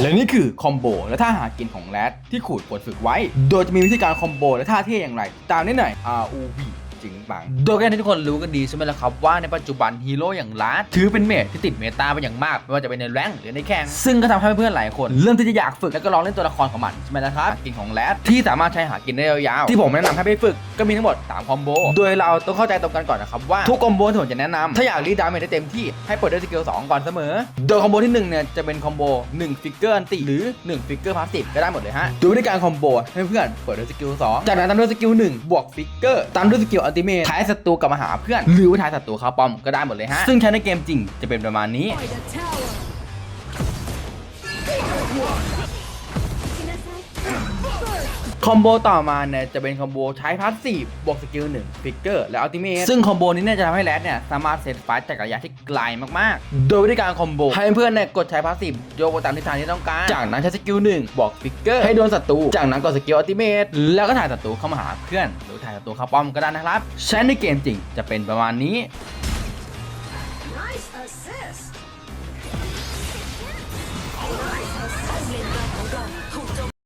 และนี่คือคอมโบและท่าหากินของแรดที่ขูดกดฝึกไว้ โดยจะมีวิธีการคอมโบและท่าเท่อย่างไร ตามนี้หน่อย ROV จริงปัง โดยการที่ทุกคนรู้กันดีใช่ไหมล่ะครับว่าในปัจจุบันฮีโร่อย่างลัดถือเป็นเมจที่ติดเมตาเป็นอย่างมากไม่ว่าจะเป็นในแรงค์หรือในแข่งซึ่งก็ทำให้เพื่อนๆหลายคน เริ่มที่จะอยากฝึกและก็ลองเล่นตัวละครของมันใช่ไหมล่ะครับหากินของแรดที่สามารถใช้หากินได้ยาวๆที่ผมแนะนำให้ไปฝึกก็มีทั้งหมด3คอมโบโดยเราต้องเข้าใจตรงกันก่อนนะครับว่าทุกคอมโบที่ผมจะแนะนำถ้าอยากรีดดาเมจได้เต็มที่ให้เปิดด้วยสกิล2ก่อนเสมอ โดยคอมโบที่1เนี่ยจะเป็นคอมโบ1ฟิกเกอร์อันติหรือ1ฟิกเกอร์พาสซีฟก็ได้หมดเลยฮะโดยวิธีการคอมโบให้เพื่อนเปิดด้วยสกิล2จากนั้นตามด้วยสกิล1บวกฟิกเกอร์ตามด้วยสกิลอัลติเมทท้ายศัตรูกลับมาหาเพื่อน หรือว่าท้ายศัตรูเข้าป้อมก็ได้หมดเลยฮะซึ่งใช้ในเกมจริงจะเป็นประมาณนี้ คอมโบต่อมาเนี่ยจะเป็นคอมโบใช้พาสซีฟบวกสกิล1ฟิกเกอร์และอัลติเมทซึ่งคอมโบนี้เนี่ยจะทำให้แรดเนี่ยสามารถเซตไฟต์จากระยะที่ไกลมากๆ โดยวิธีการคอมโบให้เพื่อนเนี่ยกดใช้พาสซีฟโยกไปตามทิศทางที่ต้องการ จากนั้นใช้สกิล1บวกฟิกเกอร์ให้โดนศัตรูจากนั้นกดสกิลอัลติเมทแล้วก็ถ่ายศัตรูเข้ามาหาเพื่อน หรือถ่ายศัตรูเข้าป้อมก็ได้นะครับใช้ในเกมจริงจะเป็นประมาณนี้ Nice assist.